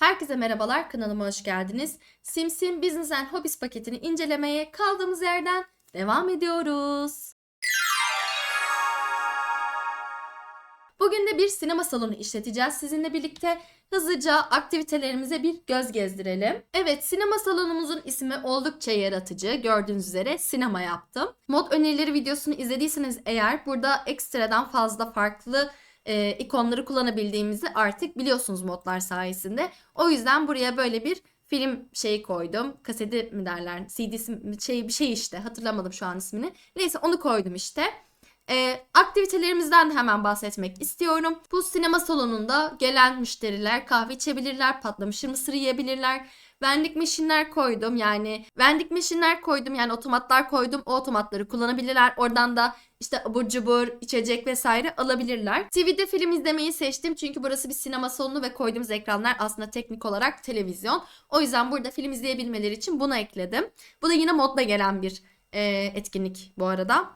Herkese merhabalar, kanalıma hoş geldiniz. Simsim Business and Hobbies paketini incelemeye kaldığımız yerden devam ediyoruz. Bugün de bir sinema salonu işleteceğiz sizinle birlikte. Hızlıca aktivitelerimize bir göz gezdirelim. Evet, sinema salonumuzun ismi oldukça yaratıcı. Gördüğünüz üzere sinema yaptım. Mod önerileri videosunu izlediyseniz eğer burada ekstradan fazla farklı e, ikonları kullanabildiğimizi artık biliyorsunuz modlar sayesinde. O yüzden buraya böyle bir film şeyi koydum. Kaseti mi derler? CD'si şey bir şey işte. Hatırlamadım şu an ismini. Neyse onu koydum işte. E, aktivitelerimizden de hemen bahsetmek istiyorum. Bu sinema salonunda gelen müşteriler kahve içebilirler, patlamış mısır yiyebilirler. Vending machine'ler koydum yani vending machine'ler koydum yani otomatlar koydum. O otomatları kullanabilirler. Oradan da işte abur cubur, içecek vesaire alabilirler. TV'de film izlemeyi seçtim çünkü burası bir sinema salonu ve koyduğumuz ekranlar aslında teknik olarak televizyon. O yüzden burada film izleyebilmeleri için bunu ekledim. Bu da yine modla gelen bir e, etkinlik bu arada.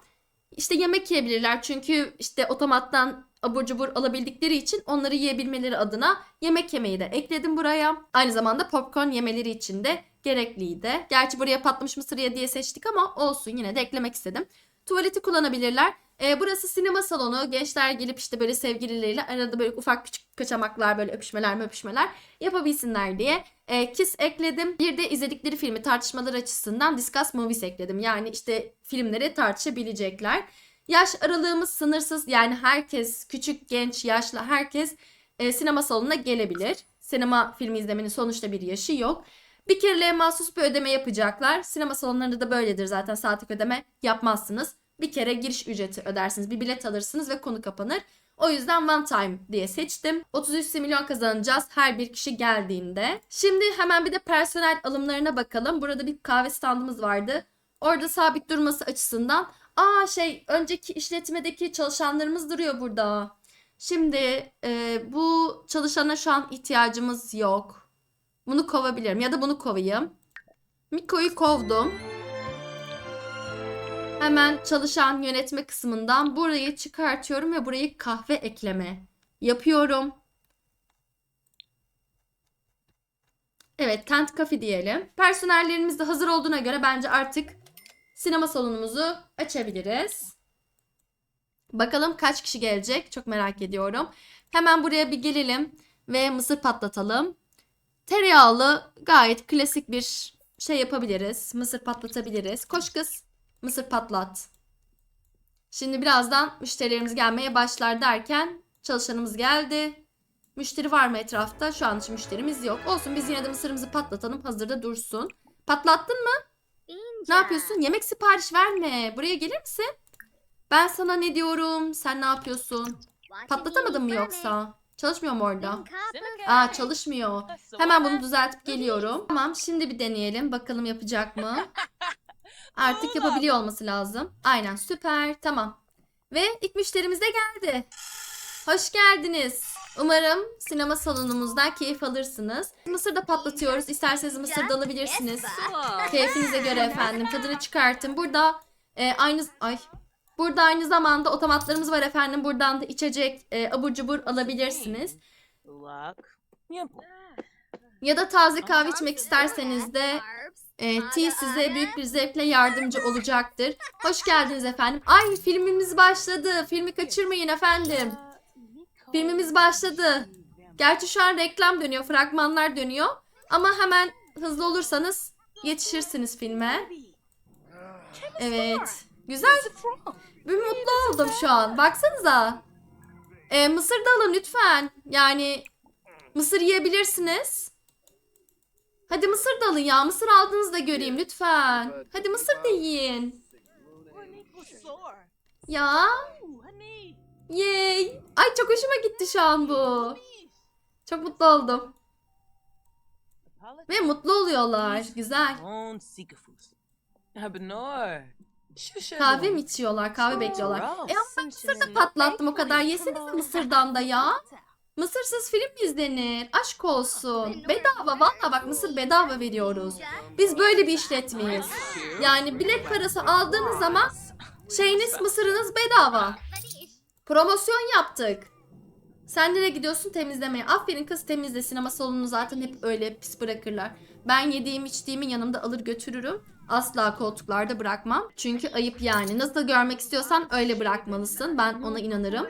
İşte yemek yiyebilirler çünkü işte otomattan abur cubur alabildikleri için onları yiyebilmeleri adına yemek yemeyi de ekledim buraya. Aynı zamanda popcorn yemeleri için de gerekliydi. Gerçi buraya patlamış mısır ye diye seçtik ama olsun yine de eklemek istedim. Tuvaleti kullanabilirler. Ee, burası sinema salonu. Gençler gelip işte böyle sevgilileriyle arada böyle ufak küçük kaçamaklar böyle öpüşmeler öpüşmeler yapabilsinler diye e, Kiss ekledim. Bir de izledikleri filmi tartışmalar açısından Discuss Movies ekledim. Yani işte filmleri tartışabilecekler. Yaş aralığımız sınırsız. Yani herkes küçük, genç, yaşlı herkes e, sinema salonuna gelebilir. Sinema filmi izlemenin sonuçta bir yaşı yok. Bir kereliğe mahsus bir ödeme yapacaklar. Sinema salonlarında da böyledir zaten saatlik ödeme yapmazsınız. Bir kere giriş ücreti ödersiniz. Bir bilet alırsınız ve konu kapanır. O yüzden one time diye seçtim. 33 milyon kazanacağız her bir kişi geldiğinde. Şimdi hemen bir de personel alımlarına bakalım. Burada bir kahve standımız vardı. Orada sabit durması açısından. Aa şey önceki işletmedeki çalışanlarımız duruyor burada. Şimdi e, bu çalışana şu an ihtiyacımız yok. Bunu kovabilirim ya da bunu kovayım. Miko'yu kovdum. Hemen çalışan yönetme kısmından burayı çıkartıyorum ve burayı kahve ekleme yapıyorum. Evet, Tent Cafe diyelim. Personellerimiz de hazır olduğuna göre bence artık sinema salonumuzu açabiliriz. Bakalım kaç kişi gelecek? Çok merak ediyorum. Hemen buraya bir gelelim ve mısır patlatalım. Tereyağlı gayet klasik bir şey yapabiliriz. Mısır patlatabiliriz. Koş kız. Mısır patlat. Şimdi birazdan müşterilerimiz gelmeye başlar derken çalışanımız geldi. Müşteri var mı etrafta? Şu an için müşterimiz yok. Olsun biz yine de mısırımızı patlatalım. Hazırda dursun. Patlattın mı? Ne yapıyorsun? Yemek sipariş verme. Buraya gelir misin? Ben sana ne diyorum? Sen ne yapıyorsun? Patlatamadın mı yoksa? Çalışmıyor mu orada? Aa çalışmıyor. Hemen bunu düzeltip geliyorum. Tamam şimdi bir deneyelim. Bakalım yapacak mı? Artık yapabiliyor olması lazım. Aynen süper tamam. Ve ilk müşterimiz de geldi. Hoş geldiniz. Umarım sinema salonumuzdan keyif alırsınız. Mısır da patlatıyoruz. İsterseniz mısır da alabilirsiniz. Keyfinize göre efendim. Tadını çıkartın. Burada e, aynı ay burada aynı zamanda otomatlarımız var efendim. Buradan da içecek e, abur cubur alabilirsiniz. Ya da taze kahve içmek isterseniz de e, T size büyük bir zevkle yardımcı olacaktır. Hoş geldiniz efendim. Ay filmimiz başladı. Filmi kaçırmayın efendim. Filmimiz başladı. Gerçi şu an reklam dönüyor, fragmanlar dönüyor. Ama hemen hızlı olursanız yetişirsiniz filme. Evet. Güzel. Bir mutlu oldum şu an. Baksanıza. E, mısır da alın lütfen. Yani mısır yiyebilirsiniz. Hadi mısır da alın ya. Mısır aldığınızı da göreyim lütfen. Hadi mısır da yiyin. Ya. Yay. Ay çok hoşuma gitti şu an bu. Çok mutlu oldum. Ve mutlu oluyorlar. Güzel. Kahve mi içiyorlar? Kahve bekliyorlar. E ama ben mısır da patlattım o kadar. Yesenize mısırdan da ya. Mısırsız film izlenir? Aşk olsun. Bedava. Valla bak mısır bedava veriyoruz. Biz böyle bir işletmeyiz. Yani bilet parası aldığınız zaman şeyiniz mısırınız bedava. Promosyon yaptık. Sen nereye gidiyorsun temizlemeye? Aferin kız temizle. Sinema salonunu zaten hep öyle pis bırakırlar. Ben yediğim içtiğimi yanımda alır götürürüm. Asla koltuklarda bırakmam. Çünkü ayıp yani. Nasıl görmek istiyorsan öyle bırakmalısın. Ben ona inanırım.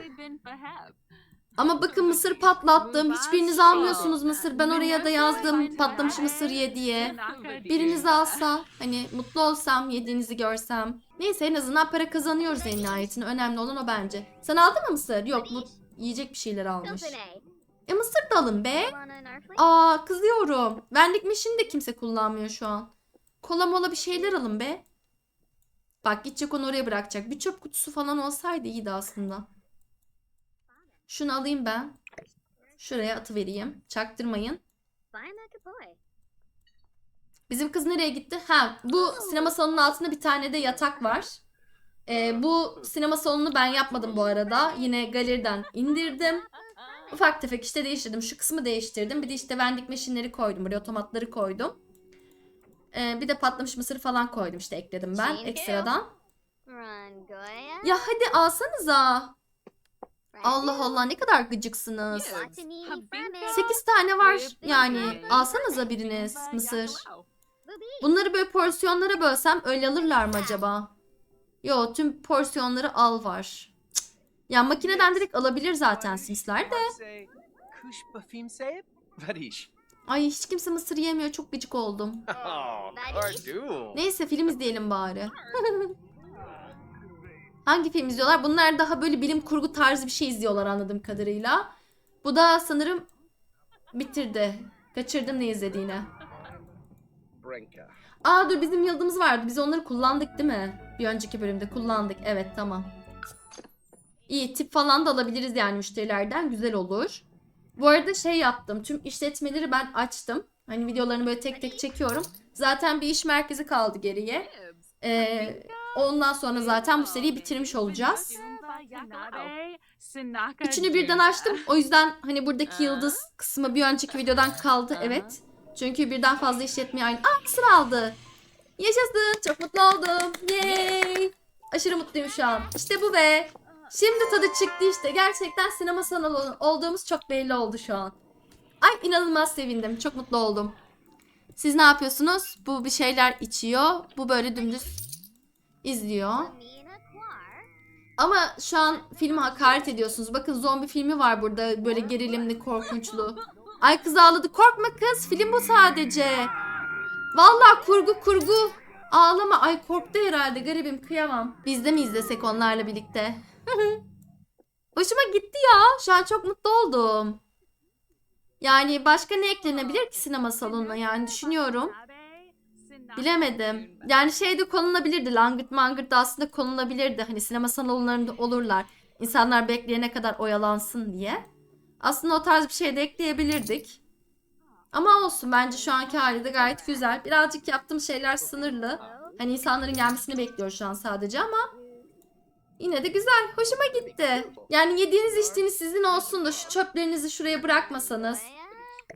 Ama bakın mısır patlattım. Hiçbiriniz almıyorsunuz mısır. Ben oraya da yazdım patlamış mısır ye diye. Biriniz alsa hani mutlu olsam yediğinizi görsem. Neyse en azından para kazanıyoruz en nihayetinde. Önemli olan o bence. Sen aldın mı mısır? Yok bu yiyecek bir şeyler almış. E mısır da alın be. Aa kızıyorum. Vending machine de kimse kullanmıyor şu an. Kola mola bir şeyler alın be. Bak gidecek onu oraya bırakacak. Bir çöp kutusu falan olsaydı iyiydi aslında. Şunu alayım ben. Şuraya atıvereyim. Çaktırmayın. Bizim kız nereye gitti? Ha, bu sinema salonunun altında bir tane de yatak var. Ee, bu sinema salonunu ben yapmadım bu arada. Yine galeriden indirdim. Ufak tefek işte değiştirdim. Şu kısmı değiştirdim. Bir de işte vending machine'leri koydum. Buraya otomatları koydum. Ee, bir de patlamış mısır falan koydum işte ekledim ben ekstradan. Ya hadi alsanıza. Allah Allah ne kadar gıcıksınız. 8 tane var yani. Alsanıza biriniz mısır. Bunları böyle porsiyonlara bölsem öyle alırlar mı acaba? Yo tüm porsiyonları al var. Cık. Ya makineden direkt alabilir zaten simsler de. Ay hiç kimse mısır yemiyor çok gıcık oldum. Oh, Ardu. Neyse film izleyelim bari. Hangi film izliyorlar? Bunlar daha böyle bilim kurgu tarzı bir şey izliyorlar anladığım kadarıyla. Bu da sanırım bitirdi. Kaçırdım ne izlediğini. Aa dur bizim yıldızımız vardı. Biz onları kullandık değil mi? Bir önceki bölümde kullandık. Evet tamam. İyi tip falan da alabiliriz yani müşterilerden. Güzel olur. Bu arada şey yaptım. Tüm işletmeleri ben açtım. Hani videolarını böyle tek tek çekiyorum. Zaten bir iş merkezi kaldı geriye. Ee, ondan sonra zaten bu seriyi bitirmiş olacağız. Üçünü birden açtım. O yüzden hani buradaki yıldız kısmı bir önceki videodan kaldı. Evet. Çünkü birden fazla işletmeye aynı. Aa sıra aldı. Yaşasın. Çok mutlu oldum. Yay. Aşırı mutluyum şu an. İşte bu be. Şimdi tadı çıktı işte. Gerçekten sinema salonu olduğumuz çok belli oldu şu an. Ay inanılmaz sevindim. Çok mutlu oldum. Siz ne yapıyorsunuz? Bu bir şeyler içiyor. Bu böyle dümdüz izliyor. Ama şu an filme hakaret ediyorsunuz. Bakın zombi filmi var burada. Böyle gerilimli, korkunçlu. Ay kız ağladı. Korkma kız. Film bu sadece. Vallahi kurgu kurgu. Ağlama. Ay korktu herhalde. Garibim kıyamam. Biz de mi izlesek onlarla birlikte? Hoşuma gitti ya. Şu an çok mutlu oldum. Yani başka ne eklenebilir ki sinema salonuna yani düşünüyorum. Bilemedim. Yani şey de konulabilirdi. Langırt mangırt da aslında konulabilirdi. Hani sinema salonlarında olurlar. İnsanlar bekleyene kadar oyalansın diye. Aslında o tarz bir şey de ekleyebilirdik. Ama olsun bence şu anki hali de gayet güzel. Birazcık yaptığım şeyler sınırlı. Hani insanların gelmesini bekliyor şu an sadece ama yine de güzel. Hoşuma gitti. Yani yediğiniz içtiğiniz sizin olsun da şu çöplerinizi şuraya bırakmasanız.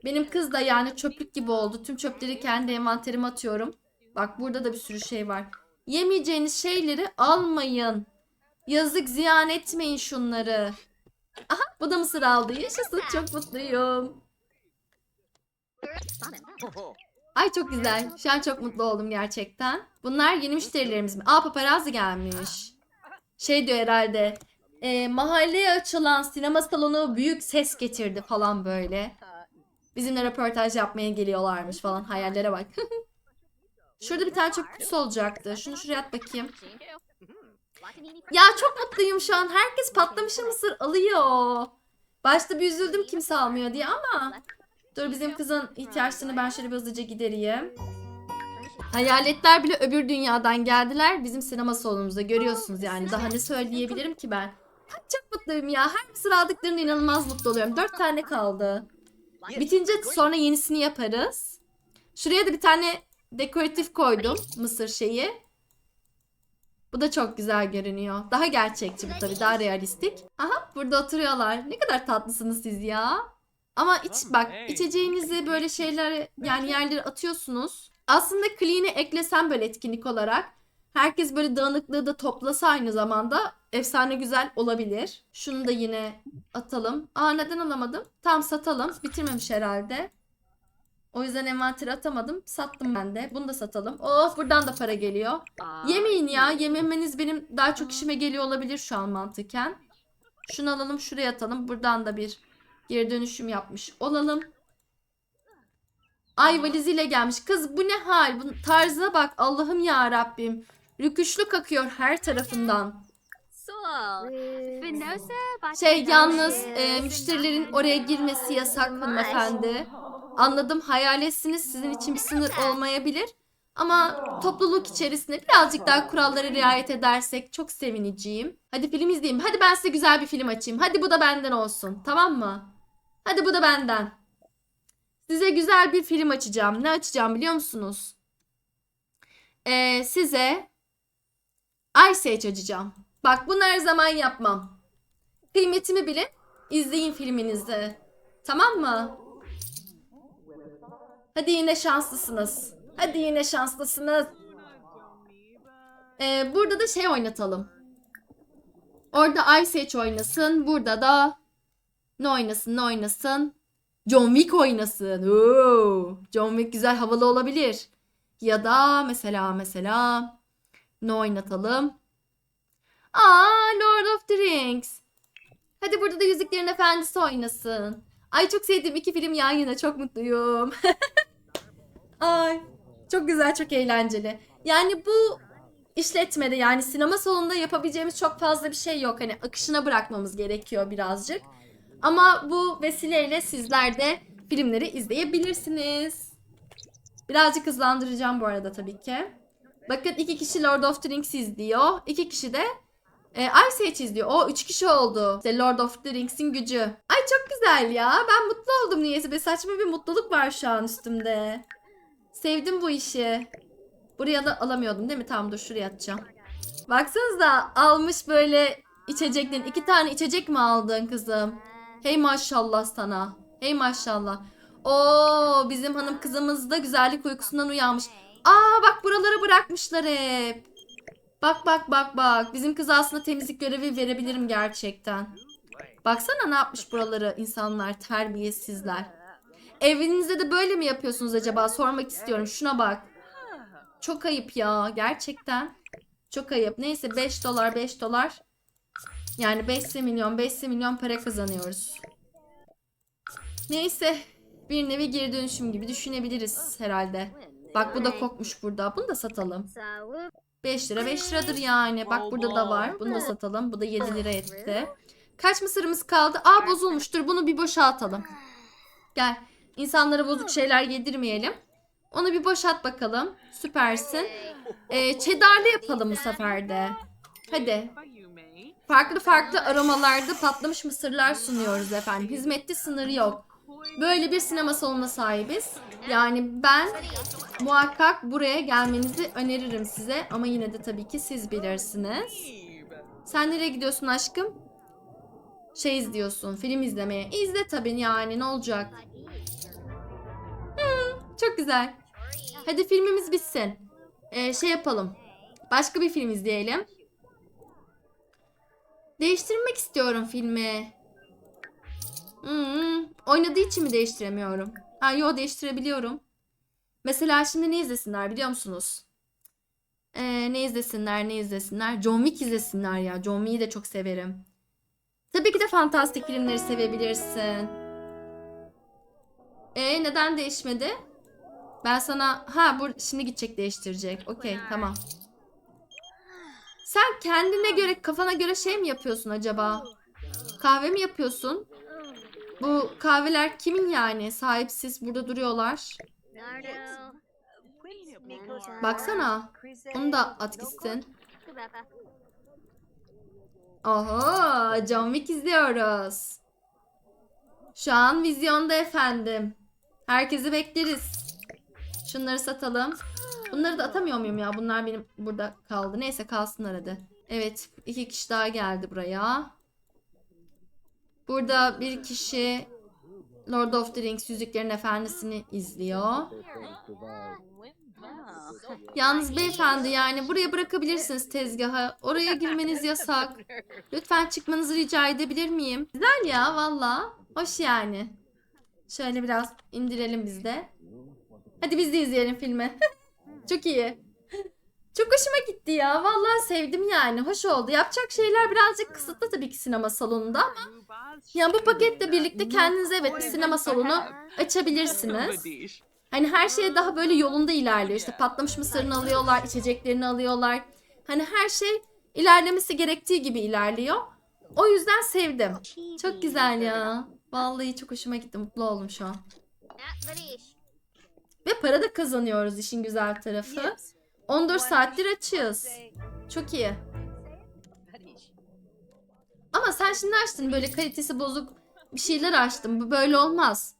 Benim kız da yani çöplük gibi oldu. Tüm çöpleri kendi envanterime atıyorum. Bak burada da bir sürü şey var. Yemeyeceğiniz şeyleri almayın. Yazık ziyan etmeyin şunları. Aha bu da mısır aldı. Yaşasın çok mutluyum. Ay çok güzel. Şu an çok mutlu oldum gerçekten. Bunlar yeni müşterilerimiz mi? Aa paparazzi gelmiş. Şey diyor herhalde. e, mahalleye açılan sinema salonu büyük ses getirdi falan böyle. Bizimle röportaj yapmaya geliyorlarmış falan. Hayallere bak. Şurada bir tane çöp kutusu olacaktı. Şunu şuraya at bakayım. Ya çok mutluyum şu an. Herkes patlamış mısır alıyor. Başta bir üzüldüm kimse almıyor diye ama. Dur bizim kızın ihtiyaçlarını ben şöyle bir hızlıca gidereyim. Hayaletler bile öbür dünyadan geldiler. Bizim sinema salonumuzda görüyorsunuz yani. Daha ne söyleyebilirim ki ben. Çok mutluyum ya. Her mısır aldıklarında inanılmaz mutlu oluyorum. Dört tane kaldı. Bitince sonra yenisini yaparız. Şuraya da bir tane dekoratif koydum. Mısır şeyi. Bu da çok güzel görünüyor. Daha gerçekçi bu tabii. Daha realistik. Aha burada oturuyorlar. Ne kadar tatlısınız siz ya. Ama iç bak içeceğinizi böyle şeyler yani yerlere atıyorsunuz. Aslında clean'i eklesem böyle etkinlik olarak. Herkes böyle dağınıklığı da toplasa aynı zamanda efsane güzel olabilir. Şunu da yine atalım. Aa neden alamadım? Tam satalım. Bitirmemiş herhalde. O yüzden envanteri atamadım. Sattım ben de. Bunu da satalım. Of buradan da para geliyor. Yemeyin ya. Yememeniz benim daha çok işime geliyor olabilir şu an mantıken. Şunu alalım şuraya atalım. Buradan da bir geri dönüşüm yapmış olalım. Ay valiziyle gelmiş. Kız bu ne hal? Bu tarzına bak. Allah'ım ya Rabbim. Rüküşlük akıyor her tarafından. Şey yalnız e, müşterilerin oraya girmesi yasak hanımefendi. Anladım hayaletsiniz sizin için bir sınır olmayabilir. Ama topluluk içerisinde birazcık daha kurallara riayet edersek çok sevineceğim. Hadi film izleyeyim. Hadi ben size güzel bir film açayım. Hadi bu da benden olsun. Tamam mı? Hadi bu da benden. Size güzel bir film açacağım. Ne açacağım biliyor musunuz? Ee, size Ice Age açacağım. Bak bunu her zaman yapmam. Kıymetimi bilin. İzleyin filminizi. Tamam mı? Hadi yine şanslısınız. Hadi yine şanslısınız. Ee, burada da şey oynatalım. Orada Ice Age oynasın. Burada da ne oynasın ne oynasın? John Wick oynasın. Oo, John Wick güzel havalı olabilir. Ya da mesela mesela ne oynatalım? Aa Lord of the Rings. Hadi burada da Yüzüklerin Efendisi oynasın. Ay çok sevdiğim iki film yan yana çok mutluyum. Ay çok güzel çok eğlenceli. Yani bu işletmede yani sinema salonunda yapabileceğimiz çok fazla bir şey yok. Hani akışına bırakmamız gerekiyor birazcık. Ama bu vesileyle sizler de filmleri izleyebilirsiniz. Birazcık hızlandıracağım bu arada tabii ki. Bakın iki kişi Lord of the Rings izliyor. iki kişi de e, Ice Age izliyor. O üç kişi oldu. İşte Lord of the Rings'in gücü. Ay çok güzel ya. Ben mutlu oldum niyeyse. Bir saçma bir mutluluk var şu an üstümde. Sevdim bu işi. Buraya da alamıyordum değil mi? Tamam dur şuraya atacağım. Baksanıza almış böyle içeceklerin. iki tane içecek mi aldın kızım? Hey maşallah sana. Hey maşallah. Oo bizim hanım kızımız da güzellik uykusundan uyanmış. Aa bak buraları bırakmışlar hep. Bak bak bak bak. Bizim kız aslında temizlik görevi verebilirim gerçekten. Baksana ne yapmış buraları insanlar terbiyesizler. Evinizde de böyle mi yapıyorsunuz acaba? Sormak istiyorum. Şuna bak. Çok ayıp ya. Gerçekten. Çok ayıp. Neyse 5 dolar 5 dolar. Yani 5 milyon 5 milyon para kazanıyoruz. Neyse. Bir nevi geri dönüşüm gibi düşünebiliriz herhalde. Bak bu da kokmuş burada. Bunu da satalım. 5 lira 5 liradır yani. Bak burada da var. Bunu da satalım. Bu da 7 lira etti. Kaç mısırımız kaldı? Aa bozulmuştur. Bunu bir boşaltalım. Gel. İnsanlara bozuk şeyler yedirmeyelim. Onu bir boşalt bakalım. Süpersin. Ee, cheddarlı yapalım bu sefer de. Hadi. Farklı farklı aromalarda patlamış mısırlar sunuyoruz efendim. Hizmette sınırı yok. Böyle bir sinema salonuna sahibiz. Yani ben muhakkak buraya gelmenizi öneririm size. Ama yine de tabii ki siz bilirsiniz. Sen nereye gidiyorsun aşkım? Şey izliyorsun, film izlemeye. İzle tabii yani ne olacak? Çok güzel. Hadi filmimiz bitsin. Ee, şey yapalım. Başka bir film izleyelim. Değiştirmek istiyorum filmi. Hmm, oynadığı için mi değiştiremiyorum? Ha yo değiştirebiliyorum. Mesela şimdi ne izlesinler biliyor musunuz? Ee, ne izlesinler ne izlesinler? John Wick izlesinler ya. John Wick'i de çok severim. Tabii ki de fantastik filmleri sevebilirsin. E neden değişmedi? Ben sana ha bu şimdi gidecek değiştirecek. Okey tamam. Sen kendine göre kafana göre şey mi yapıyorsun acaba? Kahve mi yapıyorsun? Bu kahveler kimin yani? Sahipsiz burada duruyorlar. Baksana. Onu da at gitsin. Oho, John Wick izliyoruz. Şu an vizyonda efendim. Herkesi bekleriz. Şunları satalım. Bunları da atamıyor muyum ya? Bunlar benim burada kaldı. Neyse kalsınlar hadi. Evet, iki kişi daha geldi buraya. Burada bir kişi Lord of the Rings Yüzüklerin Efendisi'ni izliyor. Yalnız beyefendi yani buraya bırakabilirsiniz tezgaha. Oraya girmeniz yasak. Lütfen çıkmanızı rica edebilir miyim? Güzel ya valla. Hoş yani. Şöyle biraz indirelim biz de. Hadi biz de izleyelim filmi. Çok iyi. Çok hoşuma gitti ya. Vallahi sevdim yani. Hoş oldu. Yapacak şeyler birazcık kısıtlı tabii ki sinema salonunda ama ya bu paketle birlikte kendinize evet bir sinema salonu açabilirsiniz. Hani her şey daha böyle yolunda ilerliyor. İşte patlamış mısırını alıyorlar, içeceklerini alıyorlar. Hani her şey ilerlemesi gerektiği gibi ilerliyor. O yüzden sevdim. Çok güzel ya. Vallahi çok hoşuma gitti. Mutlu oldum şu an. Ve para da kazanıyoruz işin güzel tarafı. 14 saattir açığız. Çok iyi. Ama sen şimdi açtın böyle kalitesi bozuk bir şeyler açtın. Bu böyle olmaz.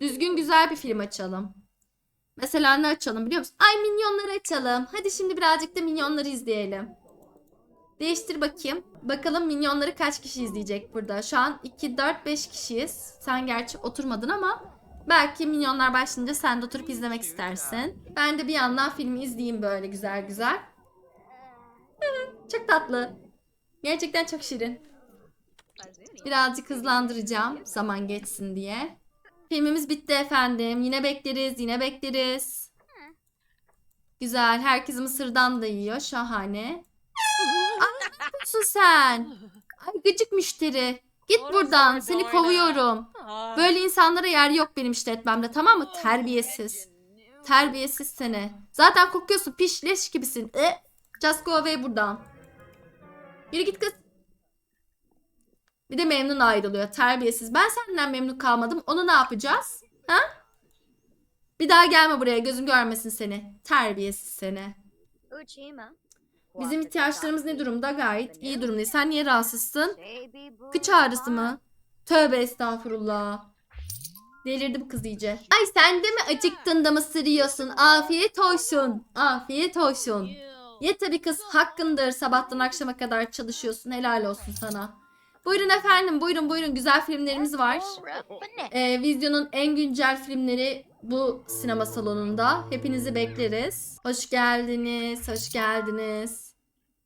Düzgün güzel bir film açalım. Mesela ne açalım biliyor musun? Ay minyonları açalım. Hadi şimdi birazcık da minyonları izleyelim. Değiştir bakayım. Bakalım minyonları kaç kişi izleyecek burada. Şu an 2, 4, 5 kişiyiz. Sen gerçi oturmadın ama belki minyonlar başlayınca sen de oturup izlemek istersin. Ben de bir yandan filmi izleyeyim böyle güzel güzel. Çok tatlı. Gerçekten çok şirin. Birazcık hızlandıracağım zaman geçsin diye. Filmimiz bitti efendim. Yine bekleriz, yine bekleriz. Güzel. Herkes mısırdan da yiyor. Şahane. Yapıyorsun sen? Ay gıcık müşteri. Git buradan. Seni kovuyorum. Böyle insanlara yer yok benim işletmemde tamam mı? Terbiyesiz. Terbiyesiz seni. Zaten kokuyorsun. Piş leş gibisin. E, just go away buradan. Yürü git kız. Bir de memnun ayrılıyor. Terbiyesiz. Ben senden memnun kalmadım. Onu ne yapacağız? Ha? Bir daha gelme buraya. Gözüm görmesin seni. Terbiyesiz seni. Bizim ihtiyaçlarımız ne durumda? Gayet iyi durumdayız. Sen niye rahatsızsın? Kıç ağrısı mı? Tövbe estağfurullah. Delirdi bu kız iyice. Ay sen de mi acıktın da mısır yiyorsun? Afiyet olsun. Afiyet olsun. Ye tabii kız hakkındır. Sabahtan akşama kadar çalışıyorsun. Helal olsun sana. Buyurun efendim buyurun buyurun. Güzel filmlerimiz var. Ee, vizyonun en güncel filmleri bu sinema salonunda. Hepinizi bekleriz. Hoş geldiniz, hoş geldiniz.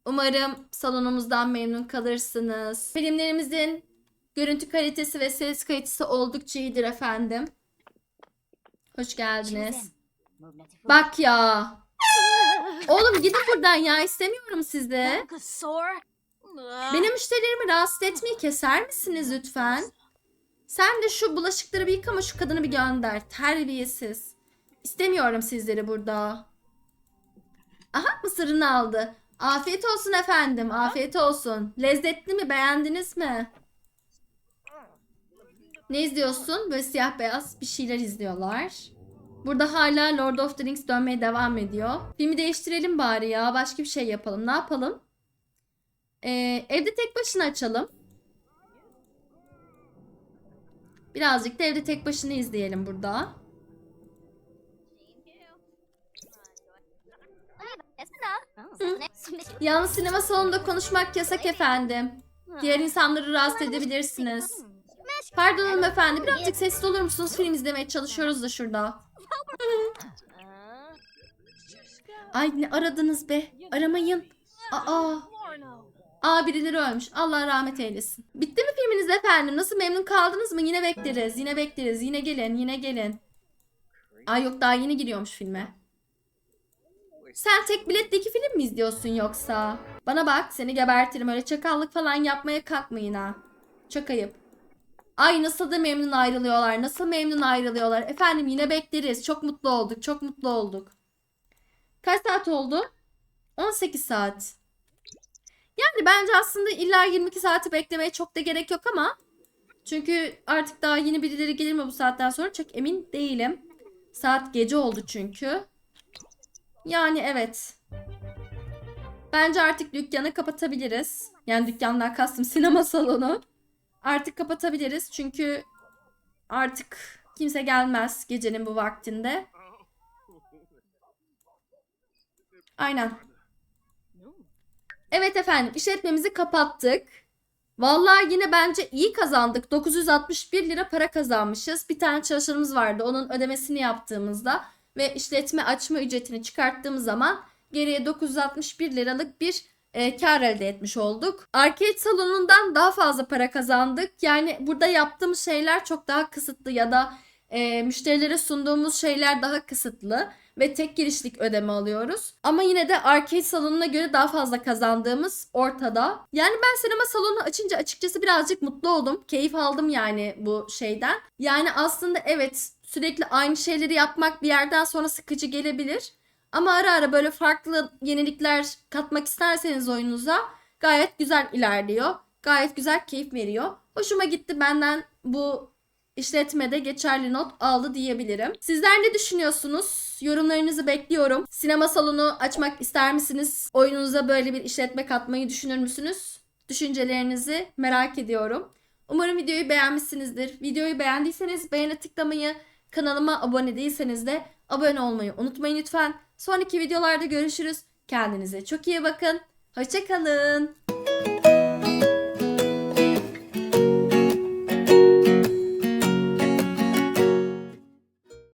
Umarım salonumuzdan memnun kalırsınız. Filmlerimizin görüntü kalitesi ve ses kalitesi oldukça iyidir efendim. Hoş geldiniz. Bak ya. Oğlum gidin buradan ya istemiyorum sizi. Benim müşterilerimi rahatsız etmeyi keser misiniz lütfen? Sen de şu bulaşıkları bir yıkama şu kadını bir gönder. Terbiyesiz. İstemiyorum sizleri burada. Aha mısırını aldı. Afiyet olsun efendim. Afiyet olsun. Lezzetli mi? Beğendiniz mi? Ne izliyorsun? Böyle siyah beyaz bir şeyler izliyorlar. Burada hala Lord of the Rings dönmeye devam ediyor. Filmi değiştirelim bari ya. Başka bir şey yapalım. Ne yapalım? Ee, evde tek başına açalım. Birazcık da evde tek başına izleyelim burada. Yalnız sinema salonunda konuşmak yasak efendim. Diğer insanları rahatsız edebilirsiniz. Pardon hanımefendi birazcık sessiz olur musunuz? Film izlemeye çalışıyoruz da şurada. Ay ne aradınız be? Aramayın. Aa. Aa birileri ölmüş. Allah rahmet eylesin. Bitti mi filminiz efendim? Nasıl memnun kaldınız mı? Yine bekleriz. Yine bekleriz. Yine gelin. Yine gelin. Ay yok daha yeni giriyormuş filme. Sen tek biletteki film mi izliyorsun yoksa? Bana bak seni gebertirim. Öyle çakallık falan yapmaya kalkmayın ha. Çok ayıp. Ay nasıl da memnun ayrılıyorlar. Nasıl memnun ayrılıyorlar. Efendim yine bekleriz. Çok mutlu olduk. Çok mutlu olduk. Kaç saat oldu? 18 saat. Yani bence aslında illa 22 saati beklemeye çok da gerek yok ama çünkü artık daha yeni birileri gelir mi bu saatten sonra çok emin değilim. Saat gece oldu çünkü. Yani evet. Bence artık dükkanı kapatabiliriz. Yani dükkandan kastım sinema salonu. Artık kapatabiliriz çünkü artık kimse gelmez gecenin bu vaktinde. Aynen. Evet efendim işletmemizi kapattık. Vallahi yine bence iyi kazandık. 961 lira para kazanmışız. Bir tane çalışanımız vardı. Onun ödemesini yaptığımızda ve işletme açma ücretini çıkarttığımız zaman geriye 961 liralık bir e, kar elde etmiş olduk. Arcade salonundan daha fazla para kazandık. Yani burada yaptığımız şeyler çok daha kısıtlı ya da e, müşterilere sunduğumuz şeyler daha kısıtlı ve tek girişlik ödeme alıyoruz. Ama yine de arcade salonuna göre daha fazla kazandığımız ortada. Yani ben sinema salonu açınca açıkçası birazcık mutlu oldum. Keyif aldım yani bu şeyden. Yani aslında evet sürekli aynı şeyleri yapmak bir yerden sonra sıkıcı gelebilir. Ama ara ara böyle farklı yenilikler katmak isterseniz oyununuza gayet güzel ilerliyor. Gayet güzel keyif veriyor. Hoşuma gitti benden bu işletmede geçerli not aldı diyebilirim. Sizler ne düşünüyorsunuz? Yorumlarınızı bekliyorum. Sinema salonu açmak ister misiniz? Oyununuza böyle bir işletme katmayı düşünür müsünüz? Düşüncelerinizi merak ediyorum. Umarım videoyu beğenmişsinizdir. Videoyu beğendiyseniz beğene tıklamayı, kanalıma abone değilseniz de abone olmayı unutmayın lütfen. Sonraki videolarda görüşürüz. Kendinize çok iyi bakın. Hoşçakalın.